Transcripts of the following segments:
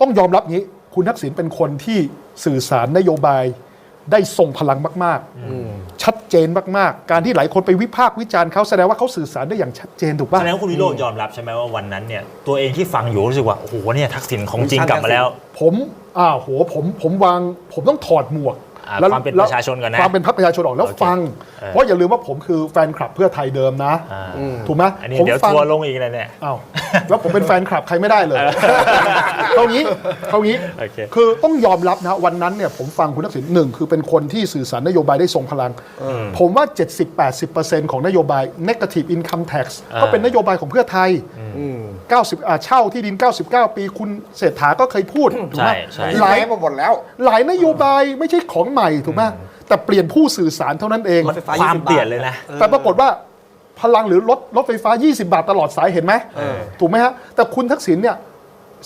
ต้องยอมรับงี้ คุณทักษิณเป็นคนที่สื่อสารนโยบายได้ทรงพลังมากๆ ชัดเจนมากๆ การที่หลายคนไปวิพากษ์วิจารณ์เขาแสดงว่าเขาสื่อสารได้อย่างชัดเจนถูกป่ะแสดงว่าคุณวิโรจน์ยอมรับใช่ไหมว่าวันนั้นเนี่ยตัวเองที่ฟังอยู่รู้สึกว่าโอ้โหเนี่ยทักษิณของจริงกลับมาแล้ว ผมอ่าโหผมผมวางผมต้องถอดหมวกอ่าแล้วความเป็นแล้วประชาชนก่อนนะความเป็นพรรคประชาชนออกแล้วโอเคฟังเออเพราะอย่าลืมว่าผมคือแฟนคลับเพื่อไทยเดิมนะอ่าถูกไหมอันนี้ผมเดี๋ยวฟังทัวร์ลงอีกนะเนี่ยอ้าวแล้วผมเป็นแฟนคลับใครไม่ได้เลยเท่านี้เท่านี้โอเคคือต้องยอมรับนะวันนั้นเนี่ยผมฟังคุณทักษิณหนึ่งคือเป็นคนที่สื่อสารนโยบายได้ทรงพลัง ผมว่า 70-80%ของนโยบาย negative income tax อ่าก็เป็นนโยบายของเพื่อไทย90อ่าเช่าที่ดิน 99 ปีคุณเศรษฐาก็เคยพูดถูกไหมใช่ใช่หลายแพ้มาหมดแล้ว หลายนโยบายไม่ใช่ของใหม่ถูกไหมแต่เปลี่ยนผู้สื่อสารเท่านั้นเองมันไฟฟ้าความ20เปลี่ยนเลยนะแต่ปรากฏว่า พลังหรือรถรถไฟฟ้า 20 บาทตลอดสายเห็นไหมถูกไหมฮะแต่คุณทักษิณเนี่ย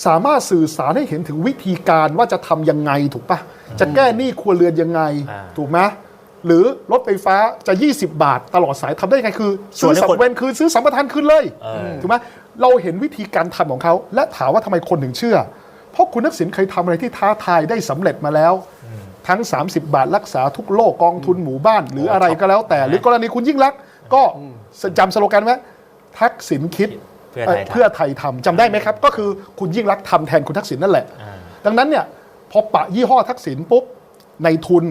สามารถสื่อสารให้เห็นถึงวิธีการว่าจะทำยังไงถูกปะจะแก้หนี้ครัวเรือนยังไง อ่าถูกไหมหรือรถไฟฟ้าจะ 20 บาทตลอดสายทำได้ยังไงคือส่ซื้วนอให้สัมคน เวนคืนซื้อสัมปทานคืนเลย เออ ถูกไหมเราเห็นวิธีการทำของเขา และถามว่าทำไมคนถึงเชื่อ เพราะคุณทักษิณเคยทำอะไรที่ท้าทายได้สำเร็จมาแล้ว ทั้ง 30 บาทรักษาทุกโรคกองทุนหมู่บ้าน หรืออะไรก็แล้วแต่ หรือกรณีคุณยิ่งรักษณ์ ก็จำสโลแกนไว้ทักษิณคิดเพื่อไทยเอ่อทำ เพื่อไทยทำจำได้ไหมครับ ก็คือคุณยิ่งรักษณ์ทำแทนคุณทักษิณนั่นแหละ อ่า ดังนั้นเนี่ยพอปะยี่ห้อทักษิณปุ๊บในทุน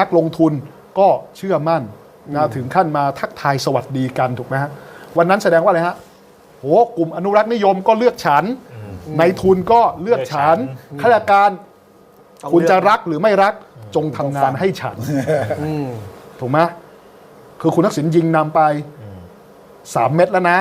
นักลงทุนก็เชื่อมั่นนะถึงขั้นมาทักทายสวัสดีกันถูกไหมฮะวันนั้นแสดงว่าอะไรฮะโหกลุ่มอนุรักษ์นิยมก็เลือกฉัน ในทุนก็เลือกฉันเลือกฉันข้าราชการต้องคุณจะเลือกรักหรือไม่รักจงทำงานให้ฉัน ถูกไหม คือคุณทักษิณยิงนำไปสามเม็ดแล้วนะ